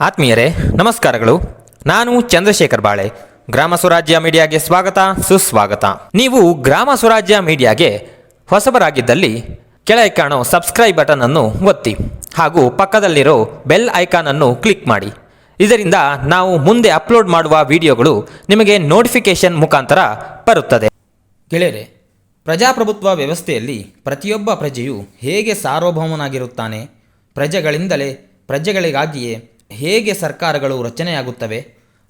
ಆತ್ಮೀಯರೇ, ನಮಸ್ಕಾರಗಳು. ನಾನು ಚಂದ್ರಶೇಖರ್ ಬಾಳೆ. ಗ್ರಾಮ ಸ್ವರಾಜ್ಯ ಮೀಡಿಯಾಗೆ ಸ್ವಾಗತ, ಸುಸ್ವಾಗತ. ನೀವು ಗ್ರಾಮ ಸ್ವರಾಜ್ಯ ಮೀಡಿಯಾಗೆ ಹೊಸಬರಾಗಿದ್ದಲ್ಲಿ ಕೆಳಗೆ ಕಾಣೋ ಸಬ್ಸ್ಕ್ರೈಬ್ ಬಟನ್ ಅನ್ನು ಒತ್ತಿ ಹಾಗೂ ಪಕ್ಕದಲ್ಲಿರೋ ಬೆಲ್ ಐಕಾನ್ ಅನ್ನು ಕ್ಲಿಕ್ ಮಾಡಿ. ಇದರಿಂದ ನಾವು ಮುಂದೆ ಅಪ್ಲೋಡ್ ಮಾಡುವ ವಿಡಿಯೋಗಳು ನಿಮಗೆ ನೋಟಿಫಿಕೇಶನ್ ಮುಖಾಂತರ ಬರುತ್ತದೆ. ಗೆಳೆಯರೆ, ಪ್ರಜಾಪ್ರಭುತ್ವ ವ್ಯವಸ್ಥೆಯಲ್ಲಿ ಪ್ರತಿಯೊಬ್ಬ ಪ್ರಜೆಯು ಹೇಗೆ ಸಾರ್ವಭೌಮನಾಗಿರುತ್ತಾನೆ? ಪ್ರಜೆಗಳಿಂದಲೇ ಪ್ರಜೆಗಳಿಗಾಗಿಯೇ ಹೇಗೆ ಸರ್ಕಾರಗಳು ರಚನೆಯಾಗುತ್ತವೆ?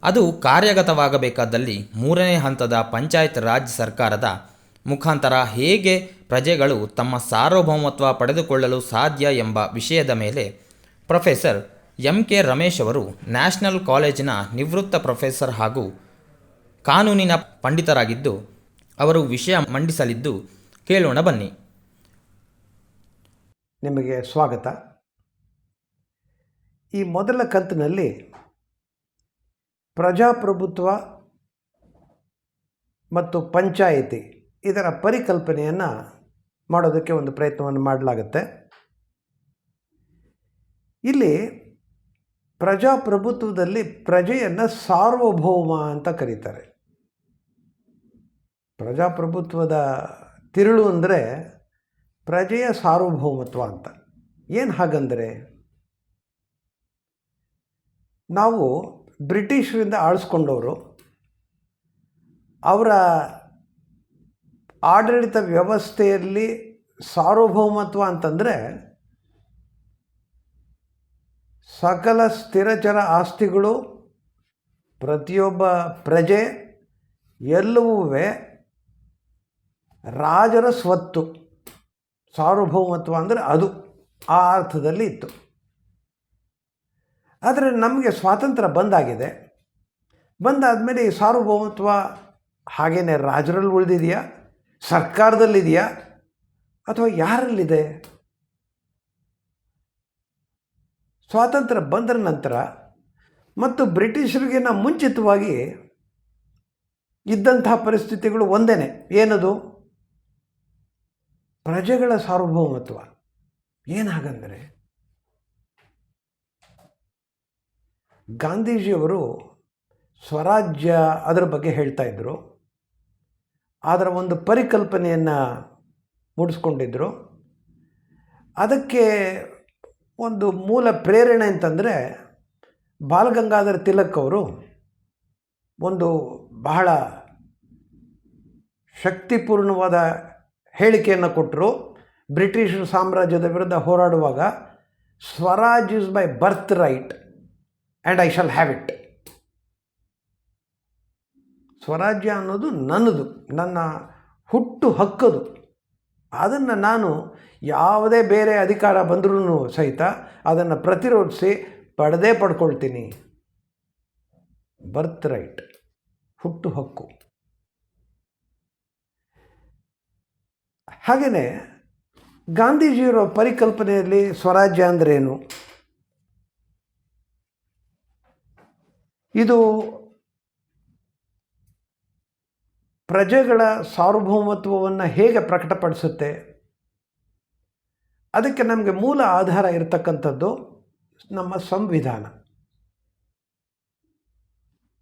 ಅದು ಕಾರ್ಯಗತವಾಗಬೇಕಾದಲ್ಲಿ ಮೂರನೇ ಹಂತದ ಪಂಚಾಯತ್ ರಾಜ್ ಸರ್ಕಾರದ ಮುಖಾಂತರ ಹೇಗೆ ಪ್ರಜೆಗಳು ತಮ್ಮ ಸಾರ್ವಭೌಮತ್ವ ಪಡೆದುಕೊಳ್ಳಲು ಸಾಧ್ಯ ಎಂಬ ವಿಷಯದ ಮೇಲೆ ಪ್ರೊಫೆಸರ್ ಎಂ ಕೆ ರಮೇಶ್ ಅವರು ನ್ಯಾಷನಲ್ ಕಾಲೇಜಿನ ನಿವೃತ್ತ ಪ್ರೊಫೆಸರ್ ಹಾಗೂ ಕಾನೂನಿನ ಪಂಡಿತರಾಗಿದ್ದು, ಅವರು ವಿಷಯ ಮಂಡಿಸಲಿದ್ದು ಕೇಳೋಣ ಬನ್ನಿ. ನಿಮಗೆ ಸ್ವಾಗತ. ಈ ಮೊದಲ ಕಂತಿನಲ್ಲಿ ಪ್ರಜಾಪ್ರಭುತ್ವ ಮತ್ತು ಪಂಚಾಯಿತಿ ಇದರ ಪರಿಕಲ್ಪನೆಯನ್ನು ಮಾಡೋದಕ್ಕೆ ಒಂದು ಪ್ರಯತ್ನವನ್ನು ಮಾಡಲಾಗುತ್ತೆ. ಇಲ್ಲಿ ಪ್ರಜಾಪ್ರಭುತ್ವದಲ್ಲಿ ಪ್ರಜೆಯನ್ನು ಸಾರ್ವಭೌಮ ಅಂತ ಕರೀತಾರೆ. ಪ್ರಜಾಪ್ರಭುತ್ವದ ತಿರುಳು ಅಂದರೆ ಪ್ರಜೆಯ ಸಾರ್ವಭೌಮತ್ವ ಅಂತ. ಏನು ಹಾಗಂದರೆ ನಾವು ಬ್ರಿಟಿಷರಿಂದ ಆಳಿಸ್ಕೊಂಡವರು. ಅವರ ಆಡಳಿತ ವ್ಯವಸ್ಥೆಯಲ್ಲಿ ಸಾರ್ವಭೌಮತ್ವ ಅಂತಂದರೆ ಸಕಲ ಸ್ಥಿರಚರ ಆಸ್ತಿಗಳು, ಪ್ರತಿಯೊಬ್ಬ ಪ್ರಜೆ ಎಲ್ಲವೂ ರಾಜರ ಸ್ವತ್ತು. ಸಾರ್ವಭೌಮತ್ವ ಅಂದರೆ ಅದು. ಆ ಅರ್ಥದಲ್ಲಿ ಇತ್ತು. ಆದರೆ ನಮಗೆ ಸ್ವಾತಂತ್ರ್ಯ ಬಂದಾಗಿದೆ. ಬಂದಾದಮೇಲೆ ಈ ಸಾರ್ವಭೌಮತ್ವ ಹಾಗೇನೆ ರಾಜರಲ್ಲಿ ಉಳಿದಿದೆಯಾ? ಸರ್ಕಾರದಲ್ಲಿದೆಯಾ? ಅಥವಾ ಯಾರಲ್ಲಿದೆ? ಸ್ವಾತಂತ್ರ್ಯ ಬಂದ ನಂತರ ಮತ್ತು ಬ್ರಿಟಿಷರಿಗಿನ್ನ ಮುಂಚಿತವಾಗಿ ಇದ್ದಂತಹ ಪರಿಸ್ಥಿತಿಗಳು ಒಂದೇ ಏನದು? ಪ್ರಜೆಗಳ ಸಾರ್ವಭೌಮತ್ವ. ಏನಾಗಂದರೆ ಗಾಂಧೀಜಿಯವರು ಸ್ವರಾಜ್ಯ ಅದರ ಬಗ್ಗೆ ಹೇಳ್ತಾ ಇದ್ದರು ಅದರ ಒಂದು ಪರಿಕಲ್ಪನೆಯನ್ನು ಮೂಡಿಸ್ಕೊಂಡಿದ್ದರು ಅದಕ್ಕೆ ಒಂದು ಮೂಲ ಪ್ರೇರಣೆ ಅಂತಂದರೆ ಬಾಲಗಂಗಾಧರ ತಿಲಕ್ ಅವರು ಒಂದು ಬಹಳ ಶಕ್ತಿಪೂರ್ಣವಾದ ಹೇಳಿಕೆಯನ್ನು ಕೊಟ್ಟರು ಬ್ರಿಟಿಷ್ ಸಾಮ್ರಾಜ್ಯದ ವಿರುದ್ಧ ಹೋರಾಡುವಾಗ Swaraj is my birth right and I shall have it Swarajya ಅನ್ನೋದು ನನ್ನದು, ನನ್ನ ಹುಟ್ಟು ಹಕ್ಕದು. ಅದನ್ನು ನಾನು ಯಾವುದೇ ಬೇರೆ ಅಧಿಕಾರ ಬಂದರೂ ಸಹಿತ ಅದನ್ನು ಪ್ರತಿರೋಧಿಸಿ ಪಡೆದೇ ಪಡ್ಕೊಳ್ತೀನಿ. ಬರ್ತ್ ರೈಟ್ ಹುಟ್ಟು ಹಕ್ಕು. ಹಾಗೆಯೇ ಗಾಂಧೀಜಿಯವರ ಪರಿಕಲ್ಪನೆಯಲ್ಲಿ ಸ್ವರಾಜ್ಯ ಅಂದ್ರೇನು? ಇದು ಪ್ರಜೆಗಳ ಸಾರ್ವಭೌಮತ್ವವನ್ನು ಹೇಗೆ ಪ್ರಕಟಪಡಿಸುತ್ತೆ? ಅದಕ್ಕೆ ನಮಗೆ ಮೂಲ ಆಧಾರ ಇರತಕ್ಕಂಥದ್ದು ನಮ್ಮ ಸಂವಿಧಾನ.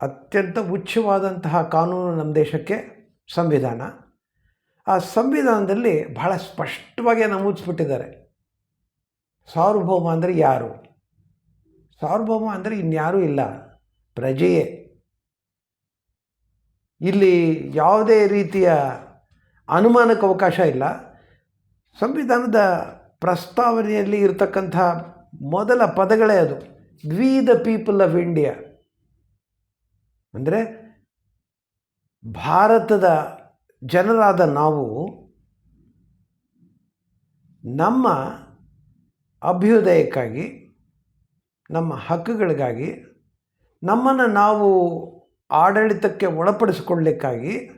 ಅತ್ಯಂತ ಉಚ್ಚವಾದಂತಹ ಕಾನೂನು ನಮ್ಮ ದೇಶಕ್ಕೆ ಸಂವಿಧಾನ. ಆ ಸಂವಿಧಾನದಲ್ಲಿ ಬಹಳ ಸ್ಪಷ್ಟವಾಗಿ ನಮೂದಿಸ್ಬಿಟ್ಟಿದ್ದಾರೆ ಸಾರ್ವಭೌಮ ಅಂದರೆ ಯಾರು? ಸಾರ್ವಭೌಮ ಅಂದರೆ ಇನ್ಯಾರೂ ಇಲ್ಲ. ಪ್ರಜೆಯೇ. ಇಲ್ಲಿ ಯಾವುದೇ ರೀತಿಯ ಅನುಮಾನಕ್ಕೆ ಅವಕಾಶ ಇಲ್ಲ. ಸಂವಿಧಾನದ ಪ್ರಸ್ತಾವನೆಯಲ್ಲಿ ಇರತಕ್ಕಂಥ ಮೊದಲ ಪದಗಳೇ ಅದು. We the people of India ಅಂದರೆ ಭಾರತದ ಜನರಾದ ನಾವು ನಮ್ಮ ಅಭ್ಯುದಯಕ್ಕಾಗಿ, ನಮ್ಮ ಹಕ್ಕುಗಳಿಗಾಗಿ ನಮ್ಮನ್ನು ನಾವು ಆಡಳಿತಕ್ಕೆ ಒಳಪಡಿಸಿಕೊಳ್ಳಲಿಕ್ಕಾಗಿ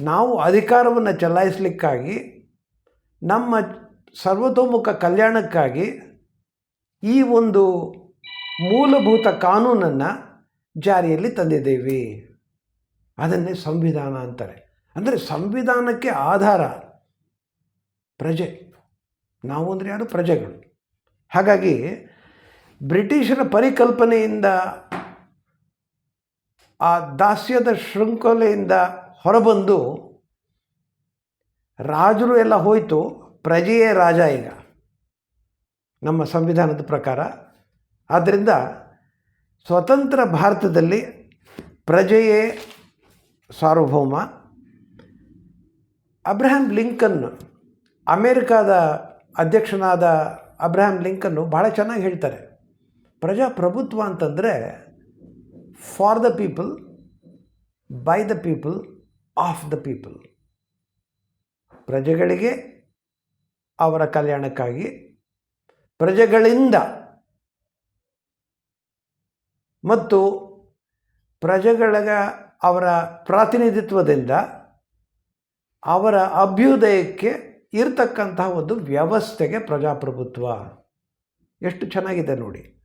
ನಾವು ಅಧಿಕಾರವನ್ನು ಚಲಾಯಿಸಲಿಕ್ಕಾಗಿ, ನಮ್ಮ ಸರ್ವತೋಮುಖ ಕಲ್ಯಾಣಕ್ಕಾಗಿ ಈ ಒಂದು ಮೂಲಭೂತ ಕಾನೂನನ್ನು ಜಾರಿಯಲ್ಲಿ ತಂದಿದ್ದೀವಿ. ಅದನ್ನೇ ಸಂವಿಧಾನ ಅಂತಾರೆ. ಅಂದರೆ ಸಂವಿಧಾನಕ್ಕೆ ಆಧಾರ ಪ್ರಜೆ. ನಾವು ಅಂದರೆ ಯಾರು? ಪ್ರಜೆಗಳು. ಹಾಗಾಗಿ ಬ್ರಿಟಿಷರ ಪರಿಕಲ್ಪನೆಯಿಂದ ಆ ದಾಸ್ಯದ ಶೃಂಖಲೆಯಿಂದ ಹೊರಬಂದು ರಾಜರು ಎಲ್ಲ ಹೋಯಿತು. ಪ್ರಜೆಯೇ ರಾಜ ಈಗ. ನಮ್ಮ ಸಂವಿಧಾನದ ಪ್ರಕಾರ. ಆದ್ದರಿಂದ ಸ್ವತಂತ್ರ ಭಾರತದಲ್ಲಿ ಪ್ರಜೆಯೇ ಸಾರ್ವಭೌಮ. ಅಬ್ರಹಾಂ ಲಿಂಕನ್, ಅಮೇರಿಕಾದ ಅಧ್ಯಕ್ಷನಾದ ಅಬ್ರಹಾಂ ಲಿಂಕನ್ನು ಭಾಳ ಚೆನ್ನಾಗಿ ಹೇಳ್ತಾರೆ. ಪ್ರಜಾಪ್ರಭುತ್ವ ಅಂತಂದರೆ for the people by the people of the people ಪ್ರಜೆಗಳಿಗೆ ಅವರ ಕಲ್ಯಾಣಕ್ಕಾಗಿ, ಪ್ರಜೆಗಳಿಂದ. ಮತ್ತು ಪ್ರಜೆಗಳ ಅವರ ಪ್ರಾತಿನಿಧಿತ್ವದಿಂದ ಅವರ ಅಭ್ಯುದಯಕ್ಕೆ ಇರತಕ್ಕಂತಹ ಒಂದು ವ್ಯವಸ್ಥೆಗೆ ಪ್ರಜಾಪ್ರಭುತ್ವ. ಎಷ್ಟು ಚೆನ್ನಾಗಿದೆ ನೋಡಿ.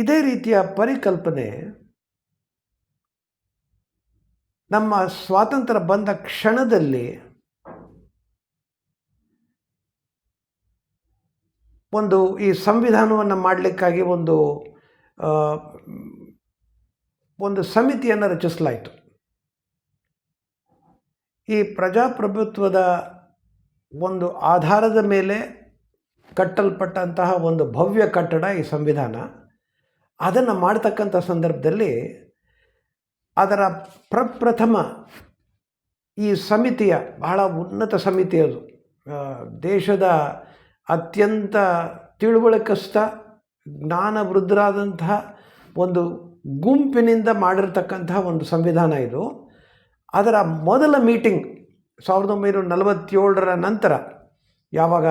ಇದೇ ರೀತಿಯ ಪರಿಕಲ್ಪನೆ ನಮ್ಮ ಸ್ವಾತಂತ್ರ್ಯ ಬಂದ ಕ್ಷಣದಲ್ಲಿ ಒಂದು ಈ ಸಂವಿಧಾನವನ್ನು ಮಾಡಲಿಕ್ಕಾಗಿ ಒಂದು ಒಂದು ಸಮಿತಿಯನ್ನು ರಚಿಸಲಾಯಿತು. ಈ ಪ್ರಜಾಪ್ರಭುತ್ವದ ಒಂದು ಆಧಾರದ ಮೇಲೆ ಕಟ್ಟಲ್ಪಟ್ಟಂತಹ ಒಂದು ಭವ್ಯ ಕಟ್ಟಡ ಈ ಸಂವಿಧಾನ. ಅದನ್ನು ಮಾಡ್ತಕ್ಕಂಥ ಸಂದರ್ಭದಲ್ಲಿ ಅದರ ಪ್ರಪ್ರಥಮ ಈ ಸಮಿತಿಯ ಬಹಳ ಉನ್ನತ ಸಮಿತಿ ಅದು. ದೇಶದ ಅತ್ಯಂತ ತಿಳುವಳಿಕಸ್ಥ, ಜ್ಞಾನವೃದ್ಧರಾದಂತಹ ಒಂದು ಗುಂಪಿನಿಂದ ಮಾಡಿರ್ತಕ್ಕಂತಹ ಒಂದು ಸಂವಿಧಾನ ಇದು. ಅದರ ಮೊದಲ ಮೀಟಿಂಗ್ ಸಾವಿರದ ಒಂಬೈನೂರ ನಲವತ್ತೇಳರ ನಂತರ ಯಾವಾಗ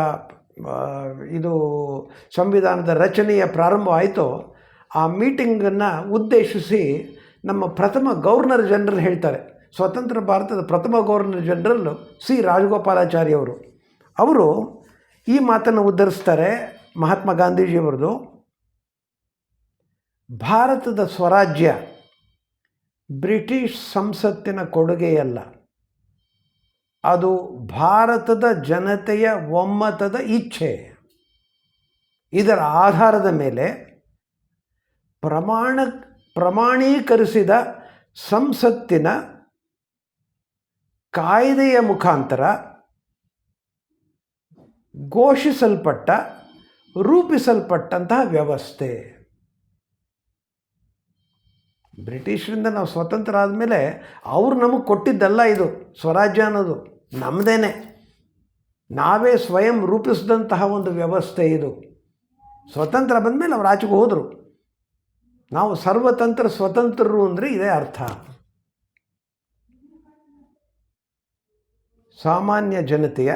ಇದು ಸಂವಿಧಾನದ ರಚನೆಯ ಪ್ರಾರಂಭ ಆಯಿತೋ ಆ ಮೀಟಿಂಗನ್ನು ಉದ್ದೇಶಿಸಿ ನಮ್ಮ ಪ್ರಥಮ ಗವರ್ನರ್ ಜನರಲ್ ಹೇಳ್ತಾರೆ. ಸ್ವತಂತ್ರ ಭಾರತದ ಪ್ರಥಮ ಗವರ್ನರ್ ಜನರಲ್ ಸಿ ರಾಜಗೋಪಾಲಾಚಾರ್ಯವರು. ಅವರು ಈ ಮಾತನ್ನು ಉದ್ಧರಿಸ್ತಾರೆ ಮಹಾತ್ಮ ಗಾಂಧೀಜಿಯವರದು. ಭಾರತದ ಸ್ವರಾಜ್ಯ ಬ್ರಿಟಿಷ್ ಸಂಸತ್ತಿನ ಕೊಡುಗೆಯಲ್ಲ. ಅದು ಭಾರತದ ಜನತೆಯ ಒಮ್ಮತದ ಇಚ್ಛೆ. ಇದರ ಆಧಾರದ ಮೇಲೆ ಪ್ರಮಾಣ, ಪ್ರಮಾಣೀಕರಿಸಿದ ಸಂಸತ್ತಿನ ಕಾಯ್ದೆಯ ಮುಖಾಂತರ ಘೋಷಿಸಲ್ಪಟ್ಟ, ರೂಪಿಸಲ್ಪಟ್ಟಂತಹ ವ್ಯವಸ್ಥೆ. ಬ್ರಿಟಿಷರಿಂದ ನಾವು ಸ್ವತಂತ್ರ ಆದಮೇಲೆ ಅವರು ನಮಗೆ ಕೊಟ್ಟಿದ್ದಲ್ಲ ಇದು, ಸ್ವರಾಜ್ಯ ಅನ್ನೋದು ನಮ್ಮದೇನೆ ನಾವೇ ಸ್ವಯಂ ರೂಪಿಸಿದಂತಹ ಒಂದು ವ್ಯವಸ್ಥೆ ಇದು. ಸ್ವತಂತ್ರ ಬಂದಮೇಲೆ ಅವ್ರು ಆಚೆಗೆ ಹೋದರು. ನಾವು ಸರ್ವತಂತ್ರ ಸ್ವತಂತ್ರರು ಅಂದರೆ ಇದೇ ಅರ್ಥ. ಸಾಮಾನ್ಯ ಜನತೆಯ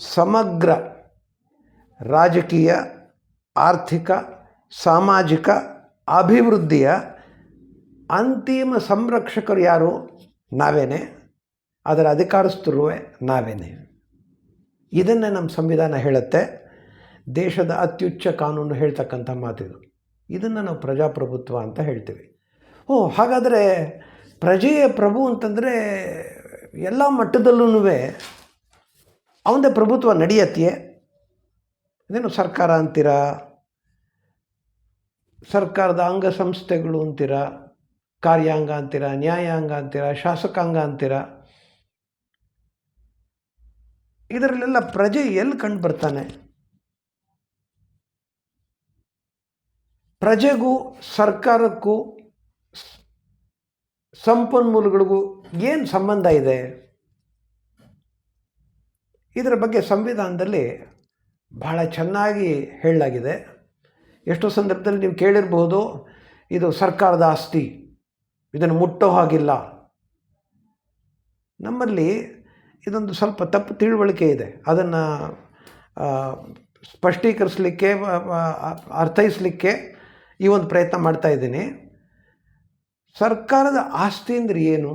ಸಮಗ್ರ ರಾಜಕೀಯ, ಆರ್ಥಿಕ, ಸಾಮಾಜಿಕ ಅಭಿವೃದ್ಧಿಯ ಅಂತಿಮ ಸಂರಕ್ಷಕರು ಯಾರು? ನಾವೇನೆ. ಅದರ ಅಧಿಕಾರಸ್ಥರು ನಾವೇನೆ. ಇದನ್ನೇ ನಮ್ಮ ಸಂವಿಧಾನ ಹೇಳುತ್ತೆ. ದೇಶದ ಅತ್ಯುಚ್ಚ ಕಾನೂನು ಹೇಳ್ತಕ್ಕಂಥ ಮಾತಿದು. ಇದನ್ನು ನಾವು ಪ್ರಜಾಪ್ರಭುತ್ವ ಅಂತ ಹೇಳ್ತೀವಿ. ಓ, ಹಾಗಾದರೆ ಪ್ರಜೆಯ ಪ್ರಭು ಅಂತಂದರೆ ಎಲ್ಲ ಮಟ್ಟದಲ್ಲೂ ಅವನದೇ ಪ್ರಭುತ್ವ ನಡೆಯತ್ತೆಯೇ ಇದೇನು ಸರ್ಕಾರ ಅಂತೀರಾ? ಸರ್ಕಾರದ ಅಂಗ ಸಂಸ್ಥೆಗಳು ಅಂತೀರಾ? ಕಾರ್ಯಾಂಗ ಅಂತೀರಾ? ನ್ಯಾಯಾಂಗ ಅಂತೀರಾ? ಶಾಸಕಾಂಗ ಅಂತೀರಾ? ಇದರಲ್ಲೆಲ್ಲ ಪ್ರಜೆ ಎಲ್ಲಿ ಕಂಡು ಬರ್ತಾನೆ? ಪ್ರಜೆಗೂ, ಸರ್ಕಾರಕ್ಕೂ ಸಂಪನ್ಮೂಲಗಳಿಗೂ ಏನು ಸಂಬಂಧ ಇದೆ? ಇದರ ಬಗ್ಗೆ ಸಂವಿಧಾನದಲ್ಲಿ ಬಹಳ ಚೆನ್ನಾಗಿ ಹೇಳಲಾಗಿದೆ. ಎಷ್ಟೋ ಸಂದರ್ಭದಲ್ಲಿ ನೀವು ಕೇಳಿರ್ಬೋದು, ಇದು ಸರ್ಕಾರದ ಆಸ್ತಿ, ಇದನ್ನು ಮುಟ್ಟೋ ಹಾಗಿಲ್ಲ. ನಮ್ಮಲ್ಲಿ ಇದೊಂದು ಸ್ವಲ್ಪ ತಪ್ಪು ತಿಳುವಳಿಕೆ ಇದೆ. ಅದನ್ನು ಸ್ಪಷ್ಟೀಕರಿಸಲಿಕ್ಕೆ ಅರ್ಥೈಸಲಿಕ್ಕೆ ಈ ಒಂದು ಪ್ರಯತ್ನ ಮಾಡ್ತಾ ಇದ್ದೀನಿ. ಸರ್ಕಾರದ ಆಸ್ತಿ ಅಂದರೆ ಏನು?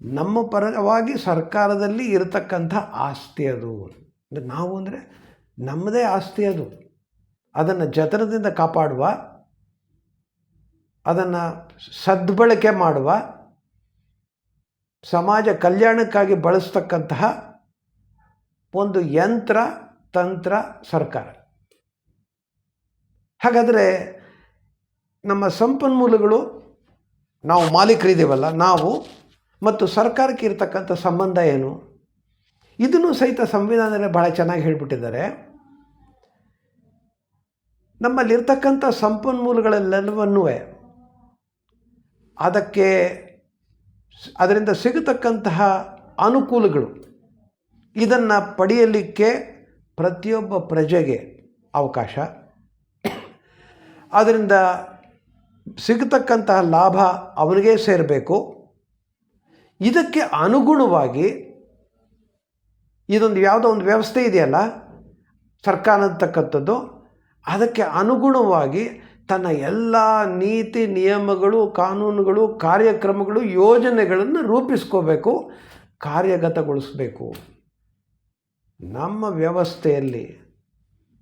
ನಮ್ಮ ಪರವಾಗಿ ಸರ್ಕಾರದಲ್ಲಿ ಇರತಕ್ಕಂಥ ಆಸ್ತಿ ಅದು. ಅಂದ್ರೆ ನಾವು ಅಂದರೆ ನಮ್ಮದೇ ಆಸ್ತಿ ಅದು. ಅದನ್ನು ಜತನದಿಂದ ಕಾಪಾಡುವ, ಅದನ್ನು ಸದ್ಬಳಕೆ ಮಾಡುವ, ಸಮಾಜ ಕಲ್ಯಾಣಕ್ಕಾಗಿ ಬಳಸ್ತಕ್ಕಂತಹ ಒಂದು ಯಂತ್ರ, ತಂತ್ರ ಸರ್ಕಾರ. ಹಾಗಾದರೆ ನಮ್ಮ ಸಂಪನ್ಮೂಲಗಳು ನಾವು ಮಾಲೀಕರಿದ್ದೀವಲ್ಲ, ನಾವು ಮತ್ತು ಸರ್ಕಾರಕ್ಕೆ ಇರತಕ್ಕಂಥ ಸಂಬಂಧ ಏನು? ಇದನ್ನು ಸಹಿತ ಸಂವಿಧಾನದಲ್ಲಿ ಭಾಳ ಚೆನ್ನಾಗಿ ಹೇಳಿಬಿಟ್ಟಿದ್ದಾರೆ. ನಮ್ಮಲ್ಲಿರ್ತಕ್ಕಂಥ ಸಂಪನ್ಮೂಲಗಳೆಲ್ಲವನ್ನೂ ಅದಕ್ಕೆ ಅದರಿಂದ ಸಿಗತಕ್ಕಂತಹ ಅನುಕೂಲಗಳು, ಇದನ್ನು ಪಡೆಯಲಿಕ್ಕೆ ಪ್ರತಿಯೊಬ್ಬ ಪ್ರಜೆಗೆ ಅವಕಾಶ. ಅದರಿಂದ ಸಿಗತಕ್ಕಂತಹ ಲಾಭ ಅವನಿಗೆ ಸೇರಬೇಕು. ಇದಕ್ಕೆ ಅನುಗುಣವಾಗಿ ಇದೊಂದು ಯಾವುದೋ ಒಂದು ವ್ಯವಸ್ಥೆ ಇದೆಯಲ್ಲ ಸರ್ಕಾರ ಅಂತಕ್ಕಂಥದ್ದು ಅದಕ್ಕೆ ಅನುಗುಣವಾಗಿ ತನ್ನ ಎಲ್ಲ ನೀತಿ ನಿಯಮಗಳು, ಕಾನೂನುಗಳು, ಕಾರ್ಯಕ್ರಮಗಳು, ಯೋಜನೆಗಳನ್ನು ರೂಪಿಸ್ಕೋಬೇಕು, ಕಾರ್ಯಗತಗೊಳಿಸಬೇಕು. ನಮ್ಮ ವ್ಯವಸ್ಥೆಯಲ್ಲಿ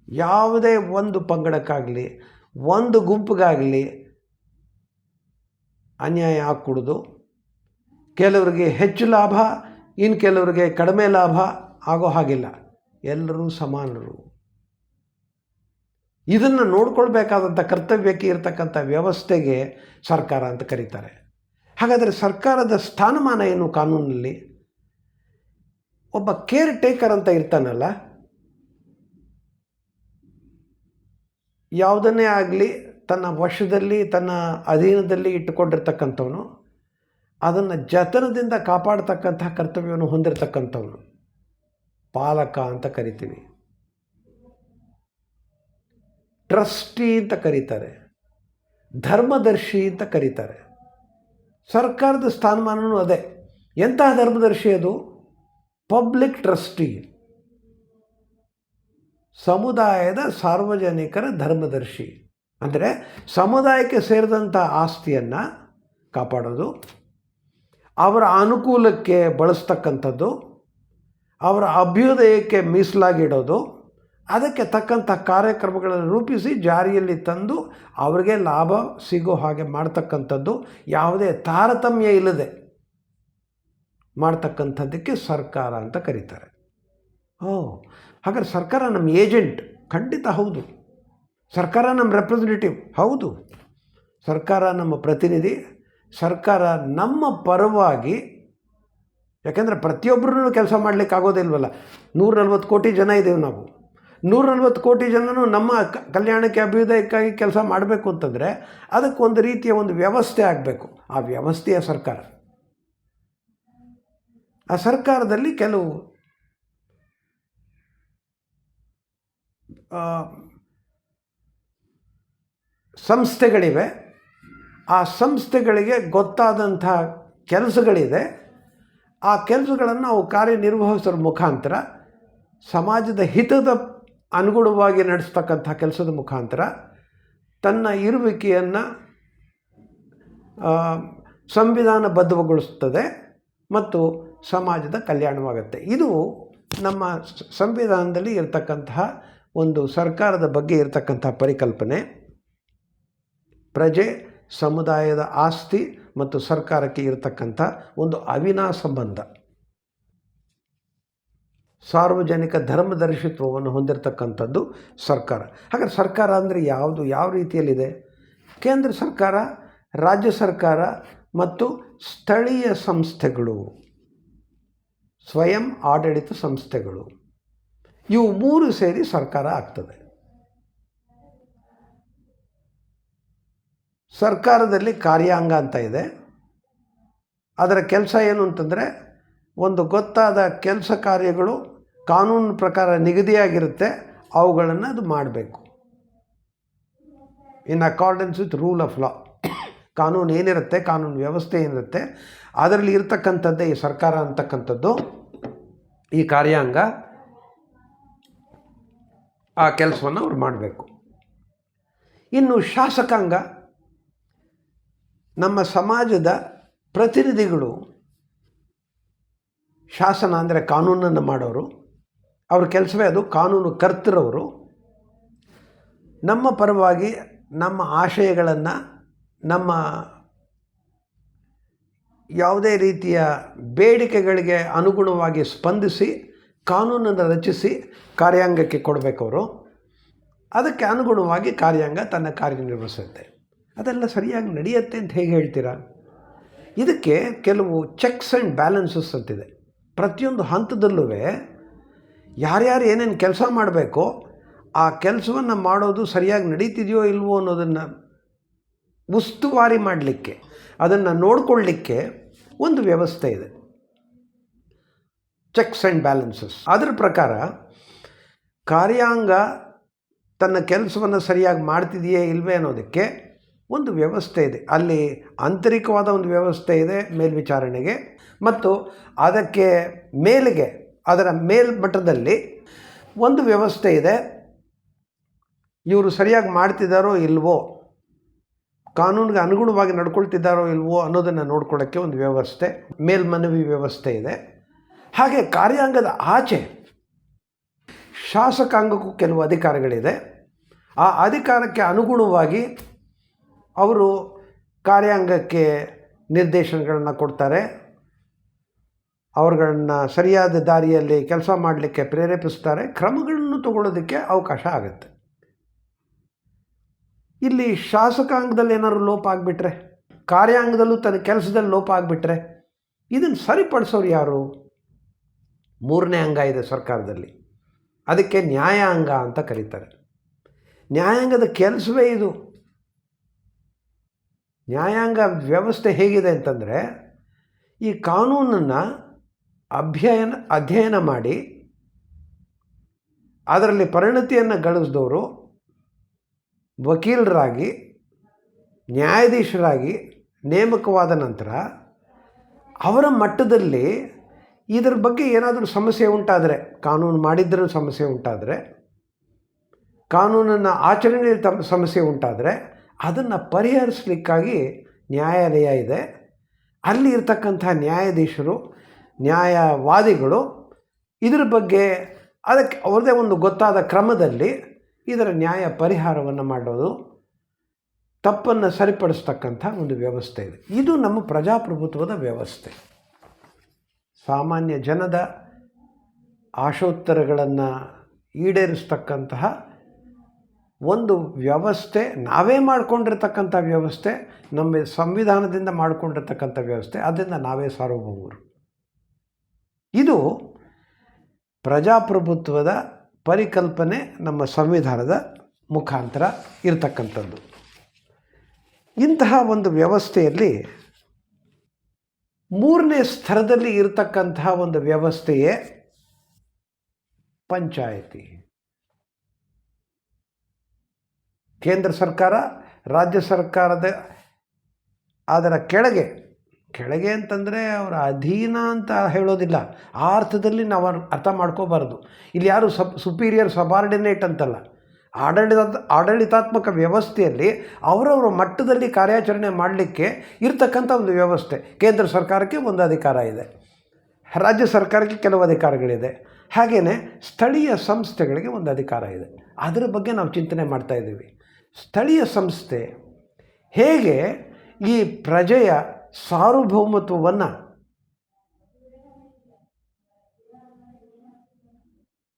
ಯಾವುದೇ ಒಂದು ಪಂಗಡಕ್ಕಾಗಲಿ, ಒಂದು ಗುಂಪಿಗಾಗಲಿ ಅನ್ಯಾಯ ಆಗಕೂಡುದು ಕೆಲವರಿಗೆ ಹೆಚ್ಚು ಲಾಭ ಇನ್ನು ಕೆಲವರಿಗೆ ಕಡಿಮೆ ಲಾಭ ಆಗೋ ಹಾಗಿಲ್ಲ. ಎಲ್ಲರೂ ಸಮಾನರು. ಇದನ್ನು ನೋಡ್ಕೊಳ್ಬೇಕಾದಂಥ ಕರ್ತವ್ಯಕ್ಕೆ ಇರತಕ್ಕಂಥ ವ್ಯವಸ್ಥೆಗೆ ಸರ್ಕಾರ ಅಂತ ಕರೀತಾರೆ. ಹಾಗಾದರೆ ಸರ್ಕಾರದ ಸ್ಥಾನಮಾನ ಏನು ಕಾನೂನಲ್ಲಿ? ಒಬ್ಬ ಕೇರ್ ಟೇಕರ್ ಅಂತ ಇರ್ತಾನಲ್ಲ, ಯಾವುದನ್ನೇ ಆಗಲಿ ತನ್ನ ವಶದಲ್ಲಿ, ತನ್ನ ಅಧೀನದಲ್ಲಿ ಇಟ್ಟುಕೊಂಡಿರ್ತಕ್ಕಂಥವನು, ಅದನ್ನು ಜತನದಿಂದ ಕಾಪಾಡ್ತಕ್ಕಂಥ ಕರ್ತವ್ಯವನ್ನು ಹೊಂದಿರತಕ್ಕಂಥವನು. ಪಾಲಕ ಅಂತ ಕರಿತೀವಿ. ಟ್ರಸ್ಟಿ ಅಂತ ಕರೀತಾರೆ. ಧರ್ಮದರ್ಶಿ ಅಂತ ಕರೀತಾರೆ. ಸರ್ಕಾರದ ಸ್ಥಾನಮಾನವೂ ಅದೇ. ಎಂತಹ ಧರ್ಮದರ್ಶಿ ಅದು? Public trustee. ಸಮುದಾಯದ ಸಾರ್ವಜನಿಕರ ಧರ್ಮದರ್ಶಿ. ಅಂದರೆ ಸಮುದಾಯಕ್ಕೆ ಸೇರಿದಂಥ ಆಸ್ತಿಯನ್ನು ಕಾಪಾಡೋದು, ಅವರ ಅನುಕೂಲಕ್ಕೆ ಬಳಸ್ತಕ್ಕಂಥದ್ದು, ಅವರ ಅಭ್ಯುದಯಕ್ಕೆ ಮೀಸಲಾಗಿಡೋದು, ಅದಕ್ಕೆ ತಕ್ಕಂಥ ಕಾರ್ಯಕ್ರಮಗಳನ್ನು ರೂಪಿಸಿ ಜಾರಿಯಲ್ಲಿ ತಂದು ಅವರಿಗೆ ಲಾಭ ಸಿಗೋ ಹಾಗೆ ಮಾಡ್ತಕ್ಕಂಥದ್ದು ಯಾವುದೇ ತಾರತಮ್ಯ ಇಲ್ಲದೆ ಮಾಡ್ತಕ್ಕಂಥದ್ದಕ್ಕೆ ಸರ್ಕಾರ ಅಂತ ಕರೀತಾರೆ. ಓ ಹಾಗಾದ್ರೆ ಸರ್ಕಾರ ನಮ್ಮ ಏಜೆಂಟ್, ಖಂಡಿತ ಹೌದು. ಸರ್ಕಾರ ನಮ್ಮ ರೆಪ್ರೆಸೆಂಟೇಟಿವ್ ಹೌದು. ಸರ್ಕಾರ ನಮ್ಮ ಪ್ರತಿನಿಧಿ. ಸರ್ಕಾರ ನಮ್ಮ ಪರವಾಗಿ, ಯಾಕೆಂದರೆ ಪ್ರತಿಯೊಬ್ಬರೂ ಕೆಲಸ ಮಾಡಲಿಕ್ಕೆ ಆಗೋದಿಲ್ವಲ್ಲ ನೂರ ನಲ್ವತ್ತು ಕೋಟಿ ಜನ ಇದ್ದೇವೆ ನಾವು. ನೂರ ನಲ್ವತ್ತು ಕೋಟಿ ಜನನೂ ನಮ್ಮ ಕಲ್ಯಾಣಕ್ಕೆ ಅಭ್ಯುದಯಕ್ಕಾಗಿ ಕೆಲಸ ಮಾಡಬೇಕು ಅಂತಂದರೆ ಅದಕ್ಕೊಂದು ರೀತಿಯ ಒಂದು ವ್ಯವಸ್ಥೆ ಆಗಬೇಕು. ಆ ವ್ಯವಸ್ಥೆಯ ಸರ್ಕಾರ. ಆ ಸರ್ಕಾರದಲ್ಲಿ ಕೆಲವು ಸಂಸ್ಥೆಗಳಿವೆ. ಆ ಸಂಸ್ಥೆಗಳಿಗೆ ಗೊತ್ತಾದಂಥ ಕೆಲಸಗಳಿದೆ. ಆ ಕೆಲಸಗಳನ್ನು ಅವು ಕಾರ್ಯನಿರ್ವಹಿಸೋರ ಮುಖಾಂತರ, ಸಮಾಜದ ಹಿತದ ಅನುಗುಣವಾಗಿ ನಡೆಸ್ತಕ್ಕಂಥ ಕೆಲಸದ ಮುಖಾಂತರ ತನ್ನ ಇರುವಿಕೆಯನ್ನು ಸಂವಿಧಾನ ಸಂವಿಧಾನಬದ್ಧಗೊಳಿಸ್ತದೆ ಮತ್ತು ಸಮಾಜದ ಕಲ್ಯಾಣವಾಗುತ್ತೆ. ಇದು ನಮ್ಮ ಸಂವಿಧಾನದಲ್ಲಿ ಇರತಕ್ಕಂತಹ ಒಂದು ಸರ್ಕಾರದ ಬಗ್ಗೆ ಇರತಕ್ಕಂಥ ಪರಿಕಲ್ಪನೆ. ಪ್ರಜೆ, ಸಮುದಾಯದ ಆಸ್ತಿ ಮತ್ತು ಸರ್ಕಾರಕ್ಕೆ ಇರತಕ್ಕಂಥ ಒಂದು ಅವಿನಾ ಸಂಬಂಧ. ಸಾರ್ವಜನಿಕ ಧರ್ಮದರ್ಶಿತ್ವವನ್ನು ಹೊಂದಿರತಕ್ಕಂಥದ್ದು ಸರ್ಕಾರ. ಹಾಗಾದ್ರೆ ಸರ್ಕಾರ ಅಂದರೆ ಯಾವುದು? ಯಾವ ರೀತಿಯಲ್ಲಿದೆ? ಕೇಂದ್ರ ಸರ್ಕಾರ, ರಾಜ್ಯ ಸರ್ಕಾರ ಮತ್ತು ಸ್ಥಳೀಯ ಸಂಸ್ಥೆಗಳು. ಸ್ವಯಂ ಆಡಳಿತ ಸಂಸ್ಥೆಗಳು. ಇವು ಮೂರು ಸೇರಿ ಸರ್ಕಾರ ಆಗ್ತದೆ. ಸರ್ಕಾರದಲ್ಲಿ ಕಾರ್ಯಾಂಗ ಅಂತ ಇದೆ. ಅದರ ಕೆಲಸ ಏನು ಅಂತಂದರೆ ಒಂದು ಗೊತ್ತಾದ ಕೆಲಸ ಕಾರ್ಯಗಳು ಕಾನೂನು ಪ್ರಕಾರ ನಿಗದಿಯಾಗಿರುತ್ತೆ, ಅವುಗಳನ್ನು ಅದು ಮಾಡಬೇಕು. In accordance with rule of law ಕಾನೂನು ಏನಿರುತ್ತೆ, ಕಾನೂನು ವ್ಯವಸ್ಥೆ ಏನಿರುತ್ತೆ, ಅದರಲ್ಲಿ ಇರ್ತಕ್ಕಂಥದ್ದೇ ಈ ಸರ್ಕಾರ ಅಂತಕ್ಕಂಥದ್ದು. ಈ ಕಾರ್ಯಾಂಗ ಆ ಕೆಲಸವನ್ನು ಅವ್ರು ಮಾಡಬೇಕು. ಇನ್ನು ಶಾಸಕಾಂಗ ನಮ್ಮ ಸಮಾಜದ ಪ್ರತಿನಿಧಿಗಳು ಶಾಸನ ಅಂದರೆ ಕಾನೂನನ್ನು ಮಾಡೋರು, ಅವ್ರ ಕೆಲಸವೇ ಅದು, ಕಾನೂನು ಕರ್ತರವರು. ನಮ್ಮ ಪರವಾಗಿ ನಮ್ಮ ಆಶಯಗಳನ್ನು, ನಮ್ಮ ಯಾವುದೇ ರೀತಿಯ ಬೇಡಿಕೆಗಳಿಗೆ ಅನುಗುಣವಾಗಿ ಸ್ಪಂದಿಸಿ, ಕಾನೂನನ್ನು ರಚಿಸಿ ಕಾರ್ಯಾಂಗಕ್ಕೆ ಕೊಡಬೇಕವರು. ಅದಕ್ಕೆ ಅನುಗುಣವಾಗಿ ಕಾರ್ಯಾಂಗ ತನ್ನ ಕಾರ್ಯನಿರ್ವಹಿಸುತ್ತೆ. ಅದೆಲ್ಲ ಸರಿಯಾಗಿ ನಡೆಯುತ್ತೆ ಅಂತ ಹೇಗೆ ಹೇಳ್ತೀರಾ? ಇದಕ್ಕೆ ಕೆಲವು ಚೆಕ್ಸ್ ಆ್ಯಂಡ್ ಬ್ಯಾಲೆನ್ಸಸ್ ಅಂತಿದೆ. ಪ್ರತಿಯೊಂದು ಹಂತದಲ್ಲೂ ಯಾರ್ಯಾರು ಏನೇನು ಕೆಲಸ ಮಾಡಬೇಕೋ ಆ ಕೆಲಸವನ್ನು ಮಾಡೋದು ಸರಿಯಾಗಿ ನಡೀತಿದೆಯೋ ಇಲ್ವೋ ಅನ್ನೋದನ್ನು ಉಸ್ತುವಾರಿ ಮಾಡಲಿಕ್ಕೆ, ಅದನ್ನು ನೋಡಿಕೊಳ್ಳಿಕ್ಕೆ ಒಂದು ವ್ಯವಸ್ಥೆ ಇದೆ. ಚೆಕ್ಸ್ ಆ್ಯಂಡ್ ಬ್ಯಾಲೆನ್ಸಸ್ ಅದರ ಪ್ರಕಾರ ಕಾರ್ಯಾಂಗ ತನ್ನ ಕೆಲಸವನ್ನು ಸರಿಯಾಗಿ ಮಾಡ್ತಿದೆಯೇ ಇಲ್ವೇ ಅನ್ನೋದಕ್ಕೆ ಒಂದು ವ್ಯವಸ್ಥೆ ಇದೆ. ಅಲ್ಲಿ ಆಂತರಿಕವಾದ ಒಂದು ವ್ಯವಸ್ಥೆ ಇದೆ ಮೇಲ್ವಿಚಾರಣೆಗೆ. ಮತ್ತು ಅದಕ್ಕೆ ಮೇಲಿಗೆ, ಅದರ ಮೇಲ್ಮಟ್ಟದಲ್ಲಿ ಒಂದು ವ್ಯವಸ್ಥೆ ಇದೆ. ಇವರು ಸರಿಯಾಗಿ ಮಾಡ್ತಿದ್ದಾರೋ ಇಲ್ವೋ, ಕಾನೂನಿಗೆ ಅನುಗುಣವಾಗಿ ನಡ್ಕೊಳ್ತಿದ್ದಾರೋ ಇಲ್ವೋ ಅನ್ನೋದನ್ನು ನೋಡ್ಕೊಳ್ಳೋಕ್ಕೆ ಒಂದು ವ್ಯವಸ್ಥೆ, ಮೇಲ್ಮನವಿ ವ್ಯವಸ್ಥೆ ಇದೆ. ಹಾಗೆ ಕಾರ್ಯಾಂಗದ ಆಚೆ ಶಾಸಕಾಂಗಕ್ಕೂ ಕೆಲವು ಅಧಿಕಾರಗಳಿದೆ. ಆ ಅಧಿಕಾರಕ್ಕೆ ಅನುಗುಣವಾಗಿ ಅವರು ಕಾರ್ಯಾಂಗಕ್ಕೆ ನಿರ್ದೇಶನಗಳನ್ನು ಕೊಡ್ತಾರೆ. ಅವ್ರುಗಳನ್ನ ಸರಿಯಾದ ದಾರಿಯಲ್ಲಿ ಕೆಲಸ ಮಾಡಲಿಕ್ಕೆ ಪ್ರೇರೇಪಿಸ್ತಾರೆ. ಕ್ರಮಗಳನ್ನು ತಗೊಳ್ಳೋದಕ್ಕೆ ಅವಕಾಶ ಆಗುತ್ತೆ. ಇಲ್ಲಿ ಶಾಸಕಾಂಗದಲ್ಲಿ ಏನಾದ್ರು ಲೋಪ ಆಗಿಬಿಟ್ರೆ, ಕಾರ್ಯಾಂಗದಲ್ಲೂ ತನ್ನ ಕೆಲಸದಲ್ಲಿ ಲೋಪ ಆಗಿಬಿಟ್ರೆ, ಇದನ್ನು ಸರಿಪಡಿಸೋರು ಯಾರು? ಮೂರನೇ ಅಂಗ ಇದೆ ಸರ್ಕಾರದಲ್ಲಿ. ಅದಕ್ಕೆ ನ್ಯಾಯಾಂಗ ಅಂತ ಕರೀತಾರೆ. ನ್ಯಾಯಾಂಗದ ಕೆಲಸವೇ ಇದು. ನ್ಯಾಯಾಂಗ ವ್ಯವಸ್ಥೆ ಹೇಗಿದೆ ಅಂತಂದರೆ, ಈ ಕಾನೂನನ್ನು ಅಭ್ಯಯನ ಅಧ್ಯಯನ ಮಾಡಿ, ಅದರಲ್ಲಿ ಪರಿಣತಿಯನ್ನು ಗಳಿಸಿದವರು ವಕೀಲರಾಗಿ, ನ್ಯಾಯಾಧೀಶರಾಗಿ ನೇಮಕವಾದ ನಂತರ ಅವರ ಮಟ್ಟದಲ್ಲಿ ಇದರ ಬಗ್ಗೆ ಏನಾದರೂ ಸಮಸ್ಯೆ ಉಂಟಾದರೆ, ಕಾನೂನು ಮಾಡಿದ್ದರೂ ಸಮಸ್ಯೆ ಉಂಟಾದರೆ, ಕಾನೂನನ್ನು ಆಚರಣೆಯಲ್ಲಿ ತಮ್ಮ ಸಮಸ್ಯೆ ಉಂಟಾದರೆ ಅದನ್ನು ಪರಿಹರಿಸಲಿಕ್ಕಾಗಿ ನ್ಯಾಯಾಲಯ ಇದೆ. ಅಲ್ಲಿ ಇರ್ತಕ್ಕಂಥ ನ್ಯಾಯಾಧೀಶರು, ನ್ಯಾಯವಾದಿಗಳು ಇದರ ಬಗ್ಗೆ ಅದಕ್ಕೆ ಅವ್ರದ್ದೇ ಒಂದು ಗೊತ್ತಾದ ಕ್ರಮದಲ್ಲಿ ಇದರ ನ್ಯಾಯ ಪರಿಹಾರವನ್ನು ಮಾಡೋದು, ತಪ್ಪನ್ನು ಸರಿಪಡಿಸ್ತಕ್ಕಂಥ ಒಂದು ವ್ಯವಸ್ಥೆ ಇದೆ. ಇದು ನಮ್ಮ ಪ್ರಜಾಪ್ರಭುತ್ವದ ವ್ಯವಸ್ಥೆ. ಸಾಮಾನ್ಯ ಜನದ ಆಶೋತ್ತರಗಳನ್ನು ಈಡೇರಿಸ್ತಕ್ಕಂತಹ ಒಂದು ವ್ಯವಸ್ಥೆ ನಾವೇ ಮಾಡಿಕೊಂಡಿರ್ತಕ್ಕಂಥ ವ್ಯವಸ್ಥೆ, ನಮ್ಮ ಸಂವಿಧಾನದಿಂದ ಮಾಡಿಕೊಂಡಿರ್ತಕ್ಕಂಥ ವ್ಯವಸ್ಥೆ ಅದರಿಂದ ನಾವೇ ಸಾರ್ವಭೌಮರು. ಇದು ಪ್ರಜಾಪ್ರಭುತ್ವದ ಪರಿಕಲ್ಪನೆ, ನಮ್ಮ ಸಂವಿಧಾನದ ಮುಖಾಂತರ ಇರತಕ್ಕಂಥದ್ದು. ಇಂತಹ ಒಂದು ವ್ಯವಸ್ಥೆಯಲ್ಲಿ ಮೂರನೇ ಸ್ತರದಲ್ಲಿ ಇರತಕ್ಕಂತಹ ಒಂದು ವ್ಯವಸ್ಥೆಯೇ ಪಂಚಾಯತಿ. ಕೇಂದ್ರ ಸರ್ಕಾರ, ರಾಜ್ಯ ಸರ್ಕಾರದ ಅದರ ಕೆಳಗೆ ಕೆಳಗೆ ಅಂತಂದರೆ ಅವರ ಅಧೀನ ಅಂತ ಹೇಳೋದಿಲ್ಲ. ಆ ಅರ್ಥದಲ್ಲಿ ನಾವು ಅರ್- ಅರ್ಥ ಮಾಡ್ಕೋಬಾರ್ದು. ಇಲ್ಲಿ ಯಾರು ಸಬ್ ಸುಪೀರಿಯರ್ ಸಬಾರ್ಡಿನೇಟ್ ಅಂತಲ್ಲ. ಆಡಳಿತ, ಆಡಳಿತಾತ್ಮಕ ವ್ಯವಸ್ಥೆಯಲ್ಲಿ ಅವರವರ ಮಟ್ಟದಲ್ಲಿ ಕಾರ್ಯಾಚರಣೆ ಮಾಡಲಿಕ್ಕೆ ಇರ್ತಕ್ಕಂಥ ಒಂದು ವ್ಯವಸ್ಥೆ. ಕೇಂದ್ರ ಸರ್ಕಾರಕ್ಕೆ ಒಂದು ಅಧಿಕಾರ ಇದೆ. ರಾಜ್ಯ ಸರ್ಕಾರಕ್ಕೆ ಕೆಲವು ಅಧಿಕಾರಗಳಿದೆ. ಹಾಗೆಯೇ ಸ್ಥಳೀಯ ಸಂಸ್ಥೆಗಳಿಗೆ ಒಂದು ಅಧಿಕಾರ ಇದೆ. ಅದರ ಬಗ್ಗೆ ನಾವು ಚಿಂತನೆ ಮಾಡ್ತಾ ಇದ್ದೀವಿ. ಸ್ಥಳೀಯ ಸಂಸ್ಥೆ ಹೇಗೆ ಈ ಪ್ರಜೆಯ ಸಾರ್ವಭೌಮತ್ವವನ್ನು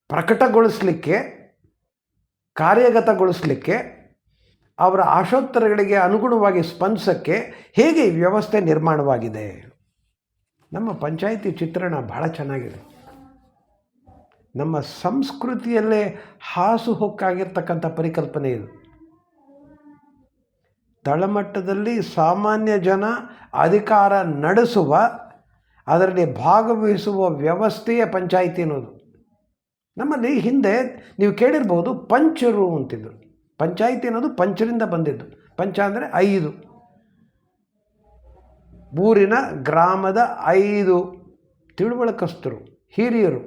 ಪ್ರಕಟಗೊಳಿಸಲಿಕ್ಕೆ, ಕಾರ್ಯಗತಗೊಳಿಸಲಿಕ್ಕೆ, ಅವರ ಆಶೋತ್ತರಗಳಿಗೆ ಅನುಗುಣವಾಗಿ ಸ್ಪಂದಿಸೋಕ್ಕೆ ಹೇಗೆ ವ್ಯವಸ್ಥೆ ನಿರ್ಮಾಣವಾಗಿದೆ? ನಮ್ಮ ಪಂಚಾಯಿತಿ ಚಿತ್ರಣ ಬಹಳ ಚೆನ್ನಾಗಿದೆ. ನಮ್ಮ ಸಂಸ್ಕೃತಿಯಲ್ಲೇ ಹಾಸುಹೊಕ್ಕಾಗಿರ್ತಕ್ಕಂಥ ಪರಿಕಲ್ಪನೆ ಇದು. ತಳಮಟ್ಟದಲ್ಲಿ ಸಾಮಾನ್ಯ ಜನ ಅಧಿಕಾರ ನಡೆಸುವ, ಅದರಲ್ಲಿ ಭಾಗವಹಿಸುವ ವ್ಯವಸ್ಥೆಯೇ ಪಂಚಾಯಿತಿ ಅನ್ನೋದು. ನಮ್ಮಲ್ಲಿ ಹಿಂದೆ ನೀವು ಕೇಳಿರ್ಬೋದು ಪಂಚರು ಅಂತಿದ್ರು. ಪಂಚಾಯಿತಿ ಅನ್ನೋದು ಪಂಚರಿಂದ ಬಂದಿದ್ದು. ಪಂಚ ಅಂದರೆ ಐದು. ಊರಿನ ಗ್ರಾಮದ ಐದು ತಿಳುವಳಕಸ್ತರು, ಹಿರಿಯರು.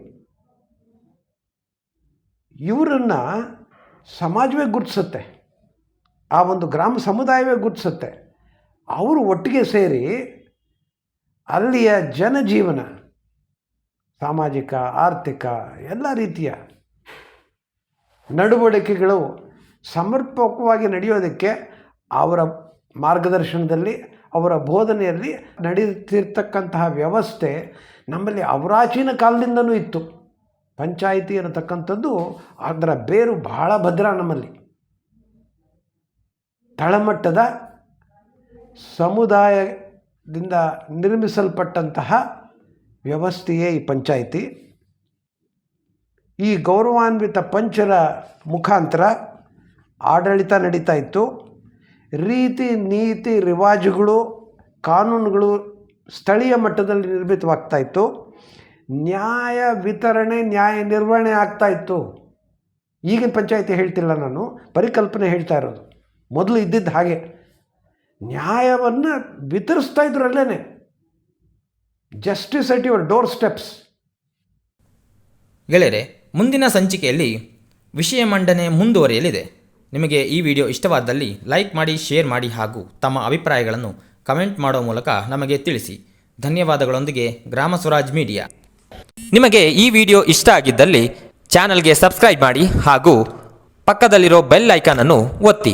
ಇವರನ್ನು ಸಮಾಜವೇ ಗುರುತಿಸುತ್ತೆ. ಆ ಒಂದು ಗ್ರಾಮ ಸಮುದಾಯವೇ ಗುರುತಿಸುತ್ತೆ ಅವರು ಒಟ್ಟಿಗೆ ಸೇರಿ ಅಲ್ಲಿಯ ಜನಜೀವನ, ಸಾಮಾಜಿಕ, ಆರ್ಥಿಕ, ಎಲ್ಲ ರೀತಿಯ ನಡವಳಿಕೆಗಳು ಸಮರ್ಪಕವಾಗಿ ನಡೆಯೋದಕ್ಕೆ ಅವರ ಮಾರ್ಗದರ್ಶನದಲ್ಲಿ, ಅವರ ಬೋಧನೆಯಲ್ಲಿ ನಡೆಯುತ್ತಿರ್ತಕ್ಕಂತಹ ವ್ಯವಸ್ಥೆ ನಮ್ಮಲ್ಲಿ ಅವರಾಚೀನ ಕಾಲದಿಂದನೂ ಇತ್ತು. ಪಂಚಾಯಿತಿ ಅನ್ನತಕ್ಕಂಥದ್ದು ಅದರ ಬೇರು ಬಹಳ ಭದ್ರ ನಮ್ಮಲ್ಲಿ. ತಳಮಟ್ಟದ ಸಮುದಾಯದಿಂದ ನಿರ್ಮಿಸಲ್ಪಟ್ಟಂತಹ ವ್ಯವಸ್ಥೆಯೇ ಈ ಪಂಚಾಯಿತಿ. ಈ ಗೌರವಾನ್ವಿತ ಪಂಚರ ಮುಖಾಂತರ ಆಡಳಿತ ನಡೀತಾ ಇತ್ತು. ರೀತಿ ನೀತಿ ರಿವಾಜುಗಳು, ಕಾನೂನುಗಳು ಸ್ಥಳೀಯ ಮಟ್ಟದಲ್ಲಿ ನಿರ್ಮಿತವಾಗ್ತಾ ಇತ್ತು. ನ್ಯಾಯ ವಿತರಣೆ, ನ್ಯಾಯ ನಿರ್ವಹಣೆ ಆಗ್ತಾ ಇತ್ತು. ಈಗಿನ ಪಂಚಾಯಿತಿ ಹೇಳ್ತಿಲ್ಲ ನಾನು, ಪರಿಕಲ್ಪನೆ ಹೇಳ್ತಾ ಇರೋದು. ಮೊದಲು ಇದ್ದಿದ್ದ ಹಾಗೆ. ನ್ಯಾಯವನ್ನು ವಿತರಿಸ್ತಾ ಇದ್ರು ಅಲ್ಲೇ justice at your doorsteps ಗೆಳೆಯರೆ, ಮುಂದಿನ ಸಂಚಿಕೆಯಲ್ಲಿ ವಿಷಯ ಮಂಡನೆ ಮುಂದುವರಿಯಲಿದೆ. ನಿಮಗೆ ಈ ವಿಡಿಯೋ ಇಷ್ಟವಾದಲ್ಲಿ ಲೈಕ್ ಮಾಡಿ, ಶೇರ್ ಮಾಡಿ ಹಾಗೂ ತಮ್ಮ ಅಭಿಪ್ರಾಯಗಳನ್ನು ಕಮೆಂಟ್ ಮಾಡುವ ಮೂಲಕ ನಮಗೆ ತಿಳಿಸಿ. ಧನ್ಯವಾದಗಳೊಂದಿಗೆ ಗ್ರಾಮ ಸ್ವರಾಜ್ ಮೀಡಿಯಾ. ನಿಮಗೆ ಈ ವಿಡಿಯೋ ಇಷ್ಟ ಆಗಿದ್ದಲ್ಲಿ ಚಾನಲ್ಗೆ ಸಬ್ಸ್ಕ್ರೈಬ್ ಮಾಡಿ ಹಾಗೂ ಪಕ್ಕದಲ್ಲಿರೋ ಬೆಲ್ ಐಕಾನನ್ನು ಒತ್ತಿ.